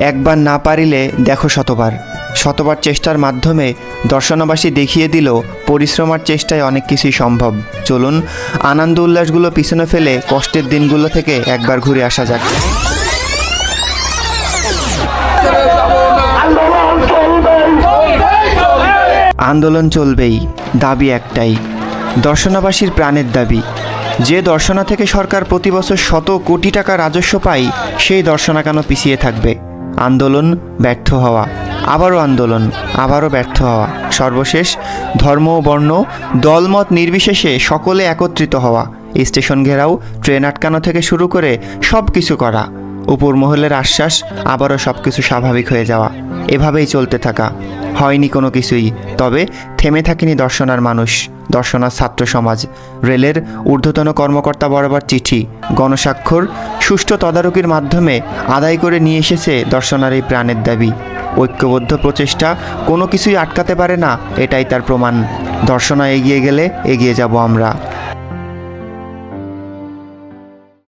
একবার না পারিলে দেখো শতবার। শতবার চেষ্টার মাধ্যমে দর্শনবাসী দেখিয়ে দিল, পরিশ্রমার চেষ্টায় অনেক কিছুই সম্ভব। চলুন, আনন্দ উল্লাসগুলো পিছনে ফেলে কষ্টের দিনগুলো থেকে একবার ঘুরে আসা যাক। আন্দোলন চলবেই, দাবি একটাই। দর্শনাবাসীর প্রাণের দাবি, যে দর্শনা থেকে সরকার প্রতি বছর শত কোটি টাকা রাজস্ব পায়, সেই দর্শনা কেন পিছিয়ে থাকবে? আন্দোলন ব্যর্থ হওয়া। আবারও আন্দোলন, আবারও ব্যর্থ হওয়া। সর্বশেষ ধর্ম বর্ণ, দলমত নির্বিশেষে সকলে একত্রিত হওয়া। স্টেশন ঘেরাও, ট্রেন আটকানো থেকে শুরু করে সব কিছু করা। উপর মহলের আশ্বাস, আবারও সব কিছু স্বাভাবিক হয়ে যাওয়া। এভাবেই চলতে থাকা। হয়নি কোনো কিছুই। তবে থেমে থাকেনি দর্শনার মানুষ। দর্শনার ছাত্র সমাজ। রেলের ঊর্ধ্বতন কর্মকর্তা বরাবর চিঠি। গণস্বাক্ষর সুষ্ঠু তদারকির মাধ্যমে আদায় করে নিয়ে এসেছে দর্শনার এই প্রাণের দাবি। ঐক্যবদ্ধ প্রচেষ্টা কোনো কিছুই আটকাতে পারে না, এটাই তার প্রমাণ। দর্শনা এগিয়ে গেলে এগিয়ে যাব আমরা।